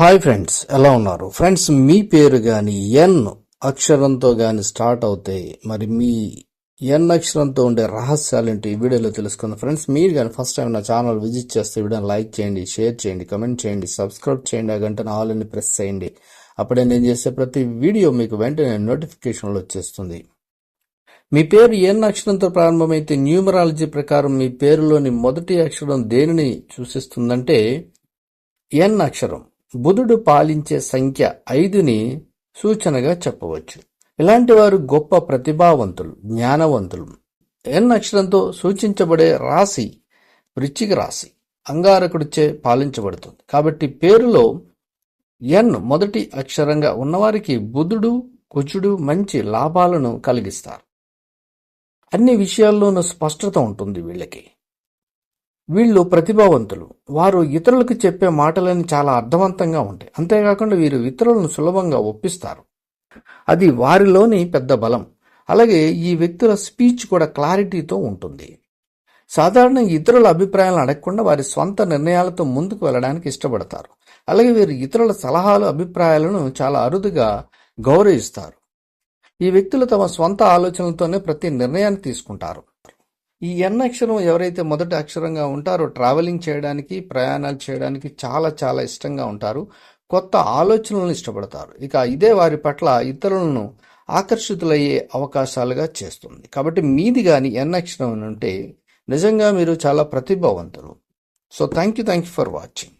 Hi friends ఎలా ఉన్నారు? Friends మీ పేరు కానీ ఎన్ అక్షరంతో కానీ స్టార్ట్ అవుతాయి మరి మీ ఎన్ అక్షరంతో ఉండే రహస్యాలు ఏంటి ఈ వీడియోలో తెలుసుకుందాం. ఫ్రెండ్స్ మీరు కానీ ఫస్ట్ టైం నా ఛానల్ విజిట్ చేస్తే వీడియోని లైక్ చేయండి షేర్ చేయండి కమెంట్ చేయండి సబ్స్క్రైబ్ చేయండి ఆ గంటను ఆల్ అని ప్రెస్ చేయండి. అప్పుడే నేను చేసే ప్రతి వీడియో మీకు వెంటనే నోటిఫికేషన్లు వచ్చేస్తుంది. మీ పేరు ఎన్ అక్షరంతో ప్రారంభమైతే న్యూమరాలజీ ప్రకారం మీ పేరులోని మొదటి అక్షరం దేనిని సూచిస్తుందంటే ఎన్ అక్షరం. బుధుడు పాలించే సంఖ్య ఐదుని సూచనగా చెప్పవచ్చు. ఇలాంటి వారు గొప్ప ప్రతిభావంతులు జ్ఞానవంతులు. ఎన్ అక్షరంతో సూచించబడే రాశి వృచ్చిక రాశి అంగారకుడిచే పాలించబడుతుంది. కాబట్టి పేరులో ఎన్ మొదటి అక్షరంగా ఉన్నవారికి బుధుడు కుజుడు మంచి లాభాలను కలిగిస్తారు. అన్ని విషయాల్లోనూ స్పష్టత ఉంటుంది వీళ్ళకి. వీళ్ళు ప్రతిభావంతులు. వారు ఇతరులకు చెప్పే మాటలని చాలా అర్థవంతంగా ఉంటాయి అంతేకాకుండా వీరు ఇతరులను సులభంగా ఒప్పిస్తారు. అది వారిలోని పెద్ద బలం. అలాగే ఈ వ్యక్తుల స్పీచ్ కూడా క్లారిటీతో ఉంటుంది. సాధారణంగా ఇతరుల అభిప్రాయాలను అడగకుండా వారి స్వంత నిర్ణయాలతో ముందుకు వెళ్ళడానికి ఇష్టపడతారు. అలాగే వీరు ఇతరుల సలహాలు అభిప్రాయాలను చాలా అరుదుగా గౌరవిస్తారు. ఈ వ్యక్తులు తమ స్వంత ఆలోచనలతోనే ప్రతి నిర్ణయాన్ని తీసుకుంటారు. ఈ ఎన్ అక్షరం ఎవరైతే మొదటి అక్షరంగా ఉంటారో ట్రావెలింగ్ చేయడానికి ప్రయాణాలు చేయడానికి చాలా చాలా ఇష్టంగా ఉంటారు. కొత్త ఆలోచనలను ఇష్టపడతారు. ఇక ఇదే వారి పట్ల ఇతరులను ఆకర్షితులయ్యే అవకాశాలుగా చేస్తుంది. కాబట్టి మీది కానీ ఎన్ అక్షరం ఉంటే నిజంగా మీరు చాలా ప్రతిభావంతులు. So thank you thank you for watching